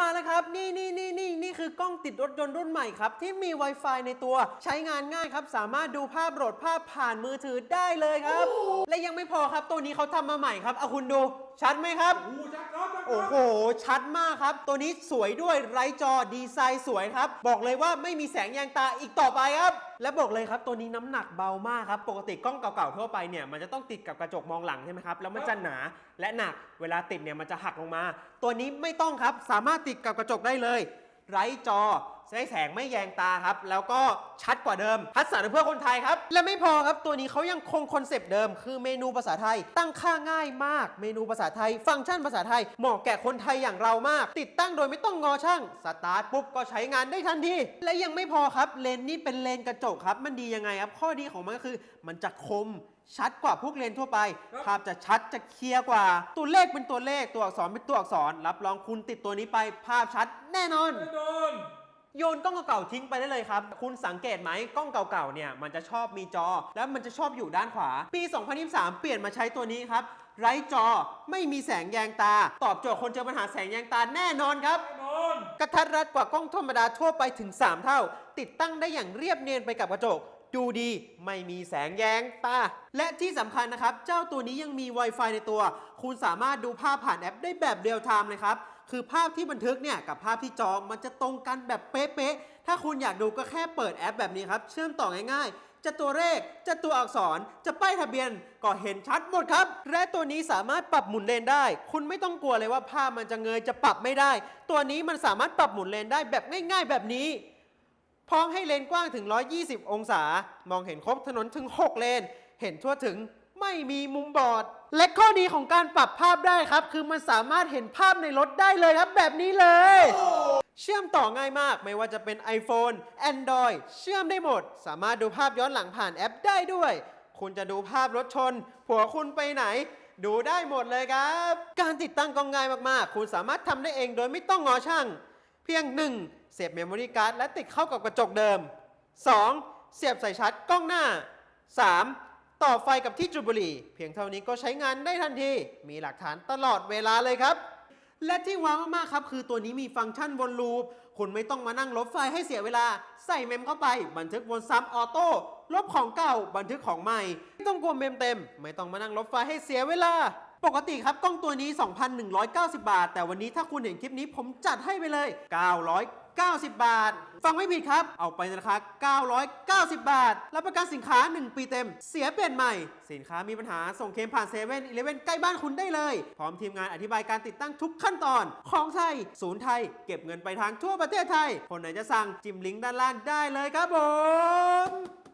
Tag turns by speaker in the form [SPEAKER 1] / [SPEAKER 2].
[SPEAKER 1] มาแล้วครับ นี่นี่นี่น คือกล้องติดรถยนต์รุ่นใหม่ครับที่มี Wi-Fi ในตัวใช้งานง่ายครับ สามารถดูภาพโหลดภาพผ่านมือถือได้เลยครับ และยังไม่พอครับตัวนี้เขาทำมาใหม่ครับเอาคุณดูชัดไหมครับ
[SPEAKER 2] โอ้โหจักรครับจักร
[SPEAKER 1] โอ้โห ชัดมากครับ ตัวนี้สวยด้วยไร้จอดีไซน์สวยครับ บอกเลยว่าไม่มีแสงยางตาอีกต่อไปครับ และบอกเลยครับ ตัวนี้น้ำหนักเบามากครับ ปกติกล้องเก่าๆทั่วไปเนี่ยมันจะต้องติดกับกระจกมองหลังใช่ไหมครับ แล้วมันจะหนาและหนัก เวลาติดเนี่ยมันจะหักลงมา ตัวนี้ไม่ต้องครับ สามารถติดกับกระจกได้เลย ไร้จอ ใช้แสงไม่แยงตาครับ แล้วก็ชัดกว่าเดิมคัดสรรเพื่อคนไทยครับ และไม่พอครับตัวนี้เขายังคงคอนเซปต์เดิม คือเมนูภาษาไทย ตั้งค่าง่ายมาก เมนูภาษาไทย ฟังก์ชันภาษาไทยเหมาะแก่คนไทยอย่างเรามาก ติดตั้งโดยไม่ต้องงอช่างสตาร์ทปุ๊บก็ใช้งานได้ทันทีและยังไม่พอครับเลนส์นี่เป็นเลนส์กระจกครับ มันดียังไงครับ ข้อดีของมันก็คือ มันจะคมชัดกว่าพวกเลนส์ทั่วไป ภาพจะชัดจะเคลียร์กว่า ตัวเลขเป็นตัวเลขตัวอักษรเป็นตัวอักษร รับรองคุณติดตัวนี้ไป ภาพชัดแน่นอน
[SPEAKER 2] แน่นอน
[SPEAKER 1] โยนกล้องเก่าๆทิ้งไปได้เลยครับ คุณสังเกตไหมกล้องเก่าๆเนี่ยมันจะชอบมีจอ แล้วมันจะชอบอยู่ด้านขวา ปี 2023 เปลี่ยนมาใช้ตัวนี้ครับ ไร้จอไม่มีแสงแยงตา ตอบโจทย์คนเจอปัญหาแสงแยงตาแน่นอนครับ
[SPEAKER 2] แน่นอน
[SPEAKER 1] กระทัดรัดกว่ากล้องธรรมดาทั่วไปถึง 3 เท่า ติดตั้งได้อย่างเรียบเนียนไปกับกระจก ดูดีไม่มีแสงแยงตาและที่สำคัญนะครับ เจ้าตัวนี้ยังมี Wi-Fi ในตัว คุณสามารถดูภาพผ่านแอปได้แบบเรียลไทม์เลยครับ คือภาพที่บันทึกเนี่ยกับภาพที่จอมันจะตรงกันแบบเป๊ะๆ ถ้าคุณอยากดูก็แค่เปิดแอปแบบนี้ครับ เชื่อมต่อง่ายๆ จะตัวเลขจะตัวอักษรจะป้ายทะเบียนก็เห็นชัดหมดครับ และตัวนี้สามารถปรับหมุนเลนได้ คุณไม่ต้องกลัวเลยว่าภาพมันจะเงยจะปรับไม่ได้ ตัวนี้มันสามารถปรับหมุนเลนได้แบบง่าย ๆ แบบนี้ พร้อมให้เลนกว้างถึง 120 องศา มองเห็นครบถนนถึง 6 เลน เห็นทั่วถึงไม่มีมุมบอด และข้อดีของการปรับภาพได้ครับ คือมันสามารถเห็นภาพในรถได้เลยครับ แบบนี้เลย เชื่อมต่อง่ายมากไม่ว่าจะเป็น iPhone Android เชื่อมได้หมด สามารถดูภาพย้อนหลังผ่านแอปได้ด้วย คุณจะดูภาพรถชน ผัวคุณไปไหน ดูได้หมดเลยครับ การติดตั้งก็ง่ายมากๆ คุณสามารถทำได้เองโดยไม่ต้องงอช่าง เพียง 1. เสียบเมมโมรี่การ์ดและติดเข้ากับกระจกเดิม 2. เสียบใส่ชาร์จกล้องหน้า 3. ต่อไฟกับที่จุดบุหรี่เพียงเท่านี้ก็ใช้งานได้ทันที มีหลักฐานตลอดเวลาเลยครับ และที่ว้าวมากๆครับ คือตัวนี้มีฟังก์ชันวนลูป คุณไม่ต้องมานั่งลบไฟล์ให้เสียเวลา ใส่เมมเข้าไป บันทึกวนซ้ำออโต้ ลบของเก่า บันทึกของใหม่ ไม่ต้องกลัวเมมเต็ม ไม่ต้องมานั่งลบไฟล์ให้เสียเวลา ปกติครับกล้องตัวนี้ 2,190 บาท แต่วันนี้ถ้าคุณเห็นคลิปนี้ผมจัดให้ไปเลย 990 บาท ฟังไม่ผิดครับ เอาไปในราคา 990 บาท รับประกันสินค้า 1 ปีเต็ม เสียเปลี่ยนใหม่ สินค้ามีปัญหาส่งเคลมผ่านเซเว่นอีเลฟเว่นใกล้บ้านคุณได้เลย พร้อมทีมงานอธิบายการติดตั้งทุกขั้นตอน ของไทย ศูนย์ไทย เก็บเงินไปทางทั่วประเทศไทย คนไหนจะสั่งจิ้มลิงก์ด้านล่างได้เลยครับผม